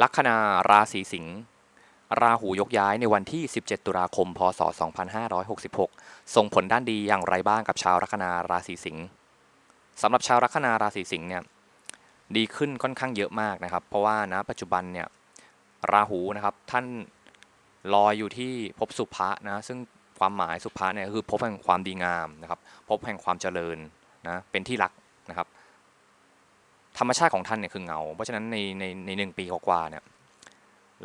ลัคนาราศีสิงห์ราหูยกย้ายในวันที่ 17 ตุลาคม พศ 2566 ส่งผลด้านดีอย่างไรบ้างกับชาวลัคนาราศีสิงห์สำหรับชาวลัคนาราศีสิงห์เนี่ยดีขึ้นค่อนข้างเยอะมากนะครับ เพราะว่าณปัจจุบันเนี่ยราหูนะครับท่านลอยอยู่ที่ภพสุภะนะซึ่งความหมายสุภะเนี่ยคือภพแห่งความดีงามนะครับภพแห่งความเจริญนะเป็นที่รักนะครับ ธรรมชาติของท่านเนี่ยคือเงา เพราะฉะนั้นในในในหนึ่งปีกว่าเนี่ย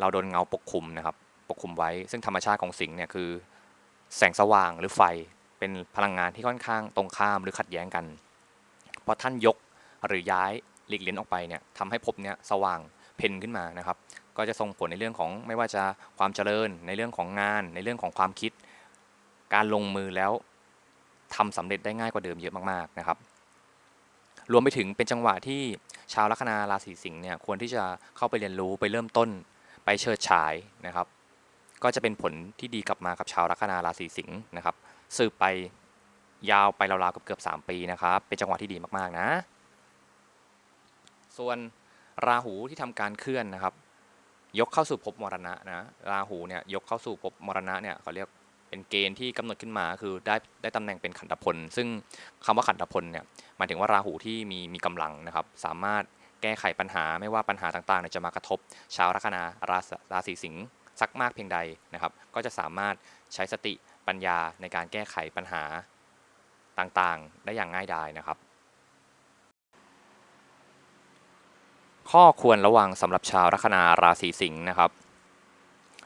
เราโดนเงาปกคลุมนะครับปกคลุมไว้ ซึ่งธรรมชาติของสิงเนี่ยคือแสงสว่างหรือไฟเป็นพลังงานที่ค่อนข้างตรงข้ามหรือขัดแย้งกันพอท่านยกหรือย้ายหลีกเลี่ยนออกไปเนี่ยทำให้ภพเนี่ยสว่างเพ่นขึ้นมานะครับ ก็จะส่งผลในเรื่องของไม่ว่าจะความเจริญในเรื่องของงาน ในเรื่องของความคิด การลงมือแล้วทำสำเร็จได้ง่ายกว่าเดิมเยอะมากๆนะครับ รวมไปถึงเป็นจังหวะที่ชาวลัคนาราศีสิงห์เนี่ยควรที่จะเข้าไปเรียนรู้ไปเริ่มต้นไปเชิดฉายนะครับ ก็จะเป็นผลที่ดีกลับมากับชาวลัคนาราศีสิงห์นะครับ สืบไปยาวไปราวๆกับเกือบ3ปีนะครับ เป็นจังหวะที่ดีมากๆนะ ส่วนราหูที่ทำการเคลื่อนนะครับ ยกเข้าสู่ภพมรณะนะราหูเนี่ยยกเข้าสู่ภพมรณะเนี่ยเขาเรียก เป็นเกณฑ์ที่กำหนดขึ้นมาคือได้ได้ตำแหน่งเป็นขันธพล ซึ่งคำว่าขันธพลเนี่ยหมายถึงว่าราหูที่มีมีกำลังนะครับ สามารถแก้ไขปัญหาไม่ว่าปัญหาต่างๆเนี่ยจะมากระทบ ชาวลัคนาราศราศีสิงห์สักมากเพียงใดนะครับ ก็จะสามารถใช้สติปัญญาในการแก้ไขปัญหาต่างๆ ได้อย่างง่ายดายนะครับ ข้อควรระวังสำหรับชาวลัคนาราศีสิงห์นะครับ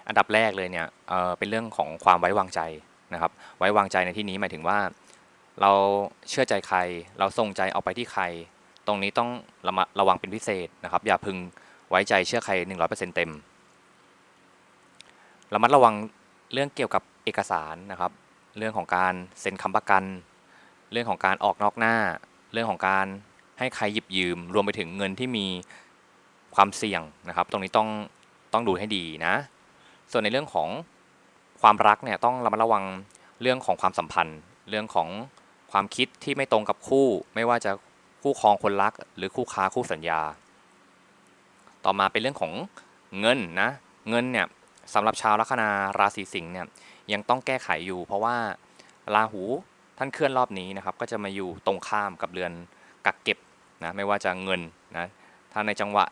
อันดับแรกเลยเนี่ยเเป็นเรื่องของความไว้วางใจนะครับ ไว้วางใจในที่นี้หมายถึงว่า เราเชื่อใจใคร เราส่งใจเอาไปที่ใคร ตรงนี้ต้องระมัดระวังเป็นพิเศษนะครับ อย่าพึงไว้ใจเชื่อใคร 100%เต็มระมัดระวังเรื่องเกี่ยวกับเอกสารนะครับ เรื่องของการเซ็นคำประกัน เรื่องของการออกนอกหน้า เรื่องของการให้ใครหยิบยืม รวมไปถึงเงินที่มีความเสี่ยงนะครับ ตรงนี้ต้องต้องดูให้ดีนะ ส่วนในเรื่องของความรักเนี่ยต้องระมัดระวังเรื่องของความสัมพันธ์ เรื่องของความคิดที่ไม่ตรงกับคู่ ไม่ว่าจะคู่ครองคนรัก หรือคู่ค้าคู่สัญญา ต่อมาเป็นเรื่องของเงินนะเงินเนี่ยสำหรับชาวลัคนาราศีสิงห์เนี่ยยังต้องแก้ไขอยู่ เพราะว่าราหูท่านเคลื่อนรอบนี้นะครับ ก็จะมาอยู่ตรงข้ามกับเรือนกักเก็บนะไม่ว่าจะเงินนะถ้าในจังหวะ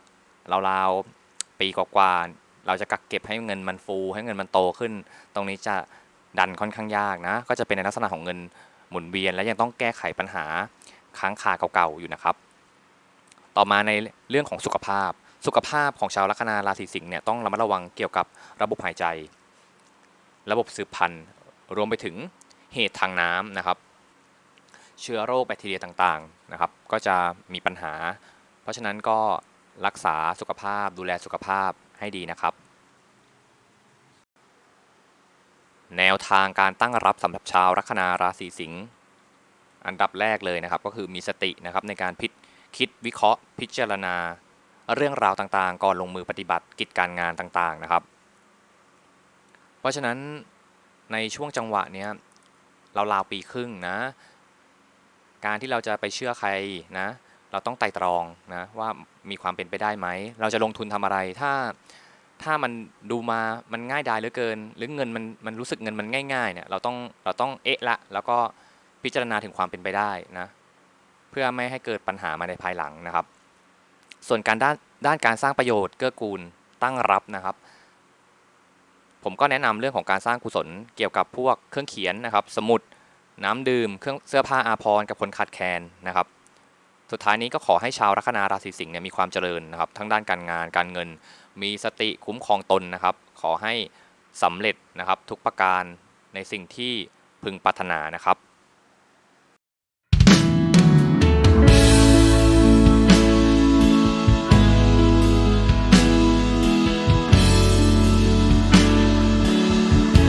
ราวๆปีกว่าๆ เราจะกักเก็บให้เงินมันฟู ให้เงินมันโตขึ้น ตรงนี้จะดันค่อนข้างยากนะ ก็จะเป็นในลักษณะของเงินหมุนเวียน และยังต้องแก้ไขปัญหาค้างคาเก่าๆอยู่นะครับ ต่อมาในเรื่องของสุขภาพ สุขภาพของชาวลัคนาราศีสิงห์เนี่ยต้องระมัดระวังเกี่ยวกับระบบหายใจ ระบบสืบพันธุ์รวมไปถึงเหตุทางน้ำนะครับ เชื้อโรคแบคทีเรียต่างๆนะครับ ก็จะมีปัญหา เพราะฉะนั้นก็รักษาสุขภาพดูแลสุขภาพ ให้ดีนะครับ แนวทางการตั้งรับสำหรับชาวลัคนาราศีสิงห์อันดับแรกเลยนะครับก็คือมีสตินะครับในการพิคิดวิเคราะห์พิจารณา เรื่องราวต่างๆ ก่อนลงมือปฏิบัติกิจการงานต่างๆนะครับ เพราะฉะนั้นในช่วงจังหวะเนี้ยเราลาวปีครึ่งนะ การที่เราจะไปเชื่อใครนะ เราต้องไต่ตรองนะว่ามีความเป็นไปได้ไหม เราจะลงทุนทำอะไรถ้าถ้ามันดูมามันง่ายดายเหลือเกิน หรือเงินมันมันรู้สึกเงินมันง่ายๆเนี่ยเราต้องเราต้องเอะละ แล้วก็พิจารณาถึงความเป็นไปได้นะเพื่อไม่ให้เกิดปัญหามาในภายหลังนะครับ ส่วนการด้านด้านการสร้างประโยชน์เกื้อกูลตั้งรับนะครับ ผมก็แนะนำเรื่องของการสร้างกุศลเกี่ยวกับพวกเครื่องเขียนนะครับ สมุดน้ำดื่มเครื่องเสื้อผ้าอาภรณ์กับคนขาดแคลนนะครับ สุดท้ายนี้ก็ขอให้ชาวลัคนาราศีสิงห์เนี่ยมีความเจริญนะครับทั้งด้านการงานการเงิน มีสติคุ้มครองตนนะครับ ขอให้สำเร็จนะครับทุกประการในสิ่งที่พึงปรารถนานะครับ